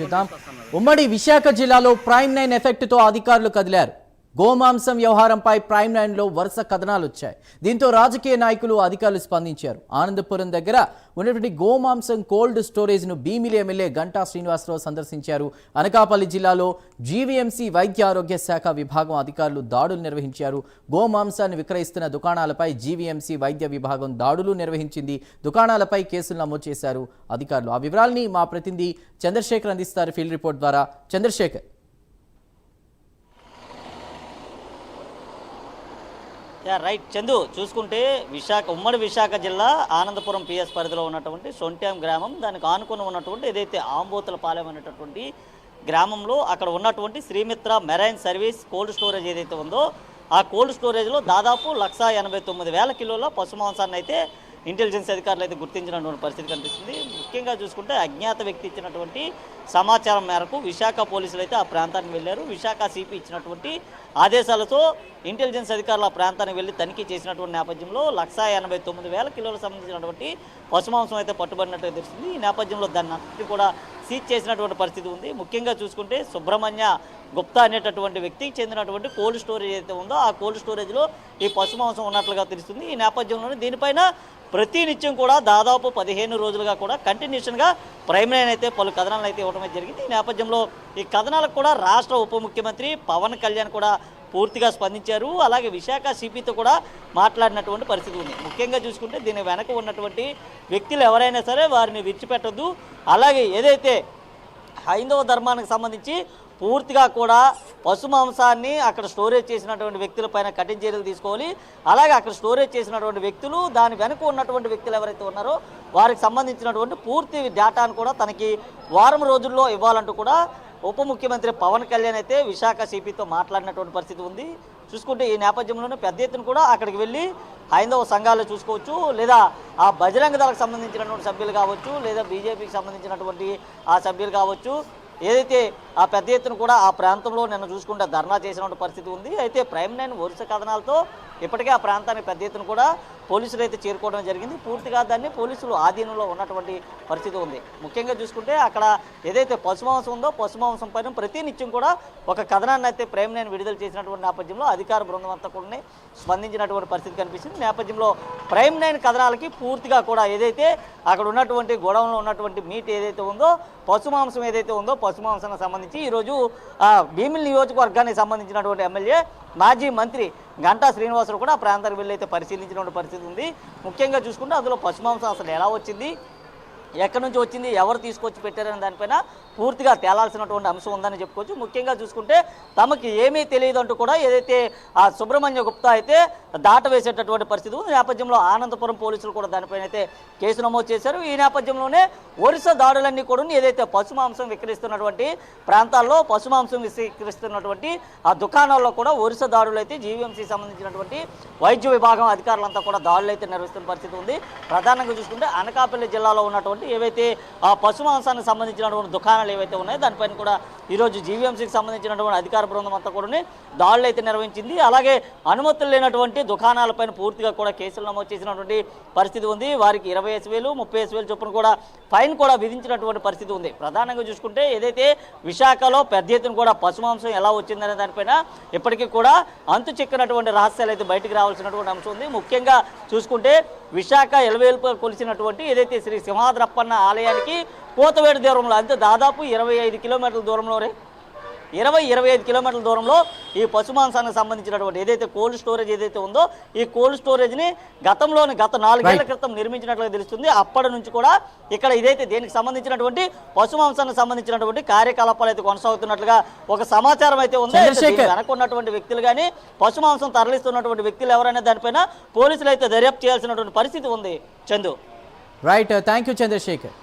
చూద్దాం ఉమ్మడి విశాఖ జిల్లాలో ప్రైమ్ నైన్ ఎఫెక్ట్తో అధికారులు కదిలారు. గోమాంసం వ్యవహారంపై ప్రైమ్ నైన్లో వరుస కథనాలు వచ్చాయి దీంతో రాజకీయ నాయకులు అధికారులు స్పందించారు. ఆనందపురం దగ్గర ఉన్నటువంటి గోమాంసం కోల్డ్ స్టోరేజ్ను భీమిలి ఎమ్మెల్యే గంటా శ్రీనివాసరావు సందర్శించారు. అనకాపల్లి జిల్లాలో జీవీఎంసీ వైద్య ఆరోగ్య శాఖ విభాగం అధికారులు దాడులు నిర్వహించారు. గోమాంసాన్ని విక్రయిస్తున్న దుకాణాలపై జీవీఎంసీ వైద్య విభాగం దాడులు నిర్వహించింది. దుకాణాలపై కేసులు నమోదు చేశారు అధికారులు. ఆ వివరాల్ని మా ప్రతినిధి చంద్రశేఖర్ అందిస్తారు ఫీల్డ్ రిపోర్ట్ ద్వారా. చంద్రశేఖర్. Yeah right. చందు చూసుకుంటే విశాఖ ఉమ్మడి విశాఖ జిల్లా ఆనందపురం పిఎస్ పరిధిలో ఉన్నటువంటి సొంట్యాం గ్రామం దానికి ఆనుకుని ఉన్నటువంటి ఏదైతే ఆంబోతుల పాలెం అనేటటువంటి గ్రామంలో అక్కడ ఉన్నటువంటి Srimitra marine service cold storage ఏదైతే ఉందో ఆ కోల్డ్ స్టోరేజ్లో దాదాపు లక్ష ఎనభై తొమ్మిది వేల కిలోల పశుమాంసాన్ని అయితే ఇంటెలిజెన్స్ అధికారులు అయితే గుర్తించినటువంటి పరిస్థితి కనిపిస్తుంది. ముఖ్యంగా చూసుకుంటే అజ్ఞాత వ్యక్తి ఇచ్చినటువంటి సమాచారం మేరకు విశాఖ పోలీసులు అయితే ఆ ప్రాంతానికి వెళ్ళారు. విశాఖ సిపి ఇచ్చినటువంటి ఆదేశాలతో ఇంటెలిజెన్స్ అధికారులు ఆ ప్రాంతానికి వెళ్ళి తనిఖీ చేసినటువంటి నేపథ్యంలో లక్షా ఎనభై తొమ్మిది వేల కిలోలకు సంబంధించినటువంటి పశుమాంసం అయితే పట్టుబడినట్టు తెలుస్తుంది. ఈ నేపథ్యంలో దాన్ని కూడా సీజ్ చేసినటువంటి పరిస్థితి ఉంది. ముఖ్యంగా చూసుకుంటే సుబ్రహ్మణ్య గుప్తా అనేటటువంటి వ్యక్తికి చెందినటువంటి కోల్డ్ స్టోరేజ్ అయితే ఉందో ఆ కోల్డ్ స్టోరేజ్లో ఈ పశుమాంసం ఉన్నట్లుగా తెలుస్తుంది. ఈ నేపథ్యంలోనే దీనిపైన ప్రతినిత్యం కూడా దాదాపు పదిహేను రోజులుగా కూడా కంటిన్యూషన్గా ప్రైమ్ లైన్ అయితే పలు కథనాలు అయితే ఇవ్వడం జరిగింది. ఈ నేపథ్యంలో ఈ కథనాలకు కూడా రాష్ట్ర ఉప ముఖ్యమంత్రి పవన్ కళ్యాణ్ కూడా పూర్తిగా స్పందించారు. అలాగే విశాఖ సిపితో కూడా మాట్లాడినటువంటి పరిస్థితి ఉంది. ముఖ్యంగా చూసుకుంటే దీని వెనక ఉన్నటువంటి వ్యక్తులు ఎవరైనా సరే వారిని విడిచిపెట్టద్దు. అలాగే ఏదైతే హైందవ ధర్మానికి సంబంధించి పూర్తిగా కూడా పశు మాంసాన్ని అక్కడ స్టోరేజ్ చేసినటువంటి వ్యక్తులపైన కఠిన చర్యలు తీసుకోవాలి. అలాగే అక్కడ స్టోరేజ్ చేసినటువంటి వ్యక్తులు దాని వెనుక ఉన్నటువంటి వ్యక్తులు ఎవరైతే ఉన్నారో వారికి సంబంధించినటువంటి పూర్తి డేటాను కూడా తనకి వారం రోజుల్లో ఇవ్వాలంటూ కూడా ఉప ముఖ్యమంత్రి పవన్ కళ్యాణ్ అయితే విశాఖ సిపితో మాట్లాడినటువంటి పరిస్థితి ఉంది. చూసుకుంటే ఈ నేపథ్యంలోనే పెద్ద ఎత్తున కూడా అక్కడికి వెళ్ళి హైందవ సంఘాలు చూసుకోవచ్చు లేదా ఆ బజరంగ దళకు సంబంధించినటువంటి సభ్యులు కావచ్చు లేదా బీజేపీకి సంబంధించినటువంటి ఆ సభ్యులు కావచ్చు. ఏదైతే ఆ పెద్ద ఎత్తున కూడా ఆ ప్రాంతంలో నిన్న చూసుకుంటే ధర్నా చేసినటువంటి పరిస్థితి ఉంది. అయితే ప్రైమ్ నైన్ వరుస కథనాలతో ఇప్పటికే ఆ ప్రాంతానికి పెద్ద ఎత్తున కూడా పోలీసులు అయితే చేరుకోవడం జరిగింది. పూర్తిగా దాన్ని పోలీసులు ఆధీనంలో ఉన్నటువంటి పరిస్థితి ఉంది. ముఖ్యంగా చూసుకుంటే అక్కడ ఏదైతే పశుమాంసం ఉందో పశుమాంసం పైన ప్రతి నిత్యం కూడా ఒక కథనాన్ని అయితే ప్రైమ్ నైన్ విడుదల చేసినటువంటి నేపథ్యంలో అధికార బృందం అంతా కూడా స్పందించినటువంటి పరిస్థితి కనిపిస్తుంది. నేపథ్యంలో ప్రైమ్ నైన్ కథనాలకి పూర్తిగా కూడా ఏదైతే అక్కడ ఉన్నటువంటి గొడవలో ఉన్నటువంటి మీట్ ఏదైతే ఉందో పశుమాంసం ఏదైతే ఉందో పశుమాంసానికి సంబంధించి ఈరోజు భీమిలి నియోజకవర్గానికి సంబంధించినటువంటి ఎమ్మెల్యే మాజీ మంత్రి గంటా శ్రీనివాసులు కూడా ఆ ప్రాంతానికి వెళ్ళి అయితే పరిశీలించినటువంటి పరిస్థితి ఉంది ముఖ్యంగా చూసుకుంటే అందులో పశుమాంసం అసలు ఎలా వచ్చింది? ఎక్కడి నుంచి వచ్చింది ఎవరు తీసుకొచ్చి పెట్టారనే దానిపైన పూర్తిగా తేలాల్సినటువంటి అంశం ఉందని చెప్పుకోవచ్చు. ముఖ్యంగా చూసుకుంటే తమకి ఏమీ తెలియదు అంటూ కూడా ఏదైతే ఆ సుబ్రహ్మణ్య గుప్తా అయితే దాట వేసేటటువంటి పరిస్థితి ఉంది. నేపథ్యంలో ఆనందపురం పోలీసులు కూడా దానిపైన అయితే కేసు నమోదు చేశారు. ఈ నేపథ్యంలోనే ఒరిస్సా దాడులన్నీ కూడా ఏదైతే పశుమాంసం విక్రయిస్తున్నటువంటి ప్రాంతాల్లో పశుమాంసం విక్రయిస్తున్నటువంటి ఆ దుకాణాల్లో కూడా ఒరిస్సా దాడులు అయితే జీవీఎంసీ సంబంధించినటువంటి వైద్య విభాగం అధికారులంతా కూడా దాడులు అయితే నిర్వహిస్తున్న పరిస్థితి ఉంది. ప్రధానంగా చూసుకుంటే అనకాపల్లి జిల్లాలో ఉన్నటువంటి ఏవైతే ఆ పశు మాంసానికి సంబంధించినటువంటి దుకాణాలు ఏవైతే ఉన్నాయో దానిపైన కూడా ఈరోజు జీవీఎంసీకి సంబంధించినటువంటి అధికార బృందం అంతా కూడా దాడులు అయితే నిర్వహించింది. అలాగే అనుమతులు లేనటువంటి దుకాణాలపైన పూర్తిగా కూడా కేసులు నమోదు చేసినటువంటి పరిస్థితి ఉంది. వారికి ఇరవై ఐదు వేలు ముప్పై ఐదు వేలు చొప్పున కూడా ఫైన్ కూడా విధించినటువంటి పరిస్థితి ఉంది. ప్రధానంగా చూసుకుంటే ఏదైతే విశాఖలో పెద్ద ఎత్తున కూడా పశుమాంసం ఎలా వచ్చిందనే దానిపైన ఇప్పటికీ కూడా అంతు చిక్కినటువంటి రహస్యాలు అయితే బయటకు రావాల్సినటువంటి అంశం ఉంది. ముఖ్యంగా చూసుకుంటే విశాఖ ఎలవేల్పు కొలిసినటువంటి ఏదైతే శ్రీ సింహాద్రప్పన్న ఆలయానికి కోతవేడు దూరంలో అంతే దాదాపు ఇరవై ఐదు కిలోమీటర్ల దూరంలోనే ఇరవై ఇరవై ఐదు కిలోమీటర్ల దూరంలో ఈ పశుమాంసానికి సంబంధించినటువంటి ఏదైతే కోల్డ్ స్టోరేజ్ ఏదైతే ఉందో ఈ కోల్డ్ స్టోరేజ్ని గతంలోని గత నాలుగేళ్ళ క్రితం నిర్మించినట్లుగా తెలుస్తుంది. అప్పటి నుంచి కూడా ఇక్కడ ఇదైతే దీనికి సంబంధించినటువంటి పశుమాంసానికి సంబంధించినటువంటి కార్యకలాపాలు అయితే కొనసాగుతున్నట్లుగా ఒక సమాచారం అయితే ఉంది. అయితే చంద్రశేఖర్. దీని వెనక ఉన్నటువంటి వ్యక్తులు కానీ పశుమాంసం తరలిస్తున్నటువంటి వ్యక్తులు ఎవరైనా దానిపైన పోలీసులు అయితే దర్యాప్తు చేయాల్సినటువంటి పరిస్థితి ఉంది. Chandu. Right thank you Chandrasekhar.